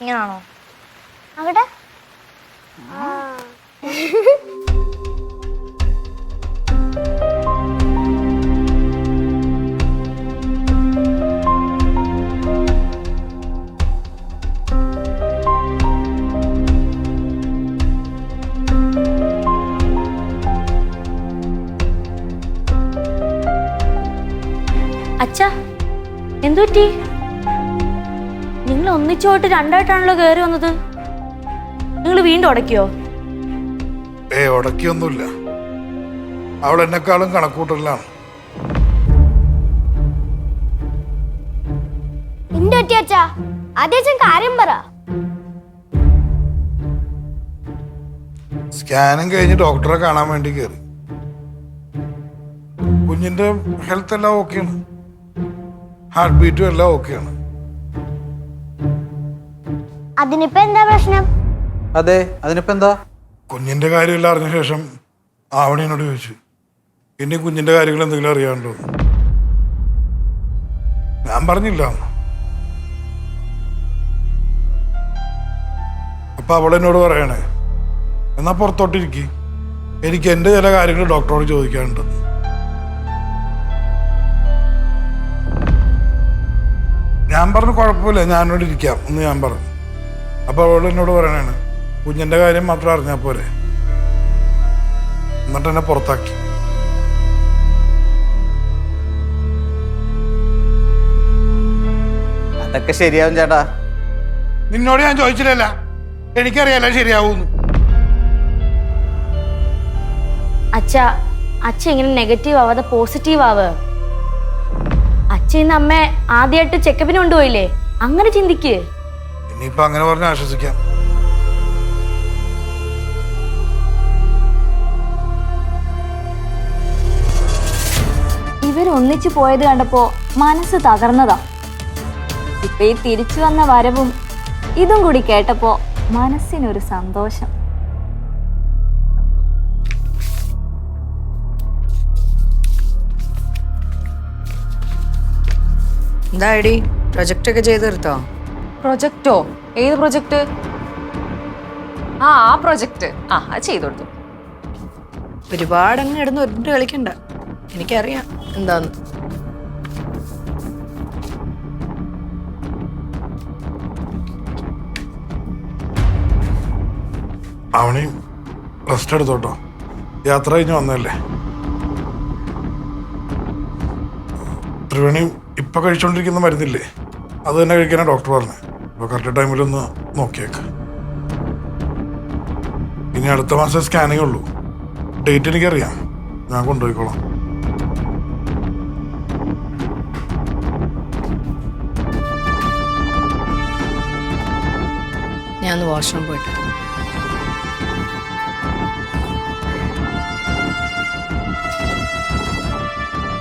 ഇങ്ങനാണോ? അവിടെ? അച്ഛാ എന്തുപറ്റി? നിങ്ങൾ ഒന്നിച്ചോട്ട് രണ്ടായിട്ടാണല്ലോ കയറി വന്നത്. നിങ്ങൾ വീണ്ടും അടക്കിയോ ഏ ഉടക്കിയൊന്നുമില്ല. അവൾ എന്നെക്കാളും കണക്കൂട്ടലാണ് എന്റെ ഒറ്റയച്ചാ ആദ്യം കാര്യം പറ. സ്കാനും കഴിഞ്ഞ് ഡോക്ടറെ കാണാൻ വേണ്ടി കയറി കുഞ്ഞിന്റെ ഹെൽത്ത് എല്ലാം ഓക്കെയാണ് ഹാർട്ട് ബീറ്റും എല്ലാം ഓക്കെയാണ് അതിനിപ്പോ എന്താ പ്രശ്നം? അതെ അതിനിപ്പോ എന്താ? കുഞ്ഞിന്റെ കാര്യമെല്ലാം അറിഞ്ഞ ശേഷം ആവണിയോട് ചോദിച്ചു. പിന്നെ കുഞ്ഞിന്റെ കാര്യങ്ങൾ എന്തെങ്കിലും അറിയാണ്ടോ ഞാൻ പറഞ്ഞില്ല. അപ്പൊ അവളെന്നോട് പറയണേ എന്നാ പുറത്തോട്ടിരിക്കി എനിക്ക് എന്റെ ചില കാര്യങ്ങൾ ഡോക്ടറോട് ചോദിക്കാനുണ്ട്. ഞാൻ പറഞ്ഞു കുഴപ്പമില്ല ഞാനോട് ഇരിക്കാം എന്ന് ഞാൻ പറഞ്ഞു. അപ്പൊ അവൾ എന്നോട് പറയണാണ് കുഞ്ഞിന്റെ കാര്യം മാത്രം അറിഞ്ഞാൽ പോരെ. എന്നിട്ട് എന്നെ പുറത്താക്കി. അതൊക്കെ ശരിയാവും ചേട്ടാ. നിന്നോട് ഞാൻ ചോദിച്ചില്ലല്ല. എനിക്കറിയാലോ ശരിയാവൂന്ന്. അച്ഛ അച്ഛ ഇങ്ങനെ നെഗറ്റീവ് ആവാതെ പോസിറ്റീവ് ആവ്. അച്ഛ ഇന്ന് അമ്മ ആദ്യമായിട്ട് ചെക്കപ്പിന് കൊണ്ടുപോയില്ലേ? അങ്ങനെ ചിന്തിക്ക്. ഇനിയിപ്പോ അങ്ങനെ പറഞ്ഞ് ആശ്വസിക്കാം. ഇവരൊന്നിച്ചു പോയത് കണ്ടപ്പോ മനസ്സ് തകർന്നതാ. ഇപ്പൊ ഈ തിരിച്ചു വന്ന വരവും ഇതും കൂടി കേട്ടപ്പോ മനസ്സിനൊരു സന്തോഷം. എന്താ എന്താടി പ്രൊജക്റ്റ് ഒക്കെ ചെയ്ത് തീർത്തോ? പ്രൊജക്റ്റോ? ഏത് പ്രൊജക്റ്റ്? ആ ആ പ്രൊജക്റ്റ്. ആ അത് ചെയ്തു കൊടുത്തു. ഒരുപാട് അങ്ങ് ഇടുന്ന ഉരുണ്ട് കളിക്കണ്ട. എനിക്കറിയാം എന്താന്ന്. അവണി റെസ്റ്റ് എടുത്തോട്ടോ. യാത്ര കഴിഞ്ഞ് വന്നല്ലേ ത്രിവേണി ഇപ്പൊ കഴിച്ചോണ്ടിരിക്കുന്ന മരുന്നില്ലേ? അത് തന്നെ കഴിക്കാനാ ഡോക്ടർ പറഞ്ഞു. അപ്പൊ കറക്റ്റ് ടൈമിലൊന്ന് നോക്കിയേക്ക്. ഇനി അടുത്ത മാസം സ്കാനിങ് ഉള്ളൂ. ഡേറ്റ് എനിക്കറിയാം. ഞാൻ കൊണ്ടുപോയിക്കോളാം. ഞാൻ വാഷ്റൂം പോയിട്ട്.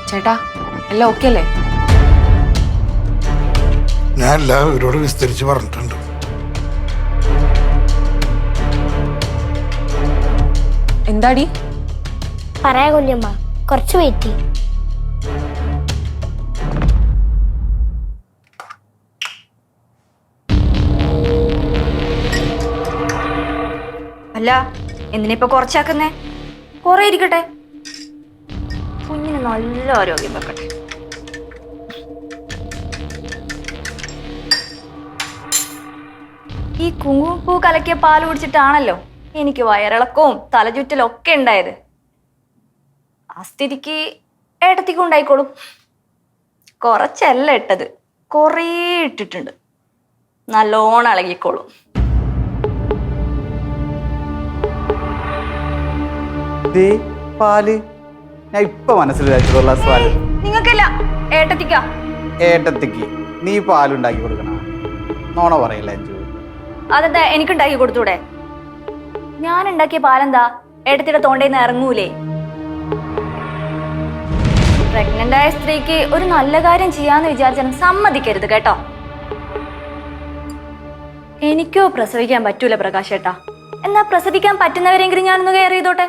ചേട്ടാ എല്ലാം ഓക്കെ അല്ലേ? ഞാൻ എല്ലാം ഇവരോട് വിസ്തരിച്ച് പറഞ്ഞിട്ടുണ്ട്. എന്താടി? പറയാ കൊല്ലമ്മ കുറച്ച് വെയിറ്റ്. അല്ല എന്തിനിപ്പൊ കുറച്ചാക്കുന്നേ? കുറെ ഇരിക്കട്ടെ. കുഞ്ഞിന് നല്ല ആരോഗ്യം വെക്കട്ടെ. ഈ കുങ്കുമപ്പൂ കലക്കിയ പാൽ കുടിച്ചിട്ടാണല്ലോ എനിക്ക് വയറിളക്കവും തലചുറ്റലും ഒക്കെ ഉണ്ടായത്. ആ സ്ഥിതിക്ക് ഏട്ടത്തിക്കും ഉണ്ടായിക്കോളും. കുറച്ചല്ല ഇട്ടത്. കുറേ ഇട്ടിട്ടുണ്ട്. നല്ലോണം ഇളകിക്കോളും. പാൽ. ഞാൻ ഇപ്പൊ നിങ്ങൾക്കില്ല ഏട്ടത്തിക്കാ. ഏട്ടത്തിക്ക്. നീ പാലുണ്ടാക്കി കൊടുക്കണ. നോണ പറയില്ല അഞ്ചു? അതെന്താ എനിക്കുണ്ടാക്കി കൊടുത്തൂടെ? ഞാൻ ഉണ്ടാക്കിയ പാലെന്താ? എടുത്തിട്ട് തോണ്ടേന്ന് ഇറങ്ങൂലേ? പ്രഗ്നന്റ് ആയ സ്ത്രീക്ക് ഒരു നല്ല കാര്യം ചെയ്യാന്ന് വിചാരിച്ചാൽ സമ്മതിക്കരുത് കേട്ടോ. എനിക്കോ പ്രസവിക്കാൻ പറ്റൂല പ്രകാശേട്ടാ. എന്നാ പ്രസവിക്കാൻ പറ്റുന്നവരെങ്കിലും ഞാനൊന്ന് കയറി ചെയ്തോട്ടെ?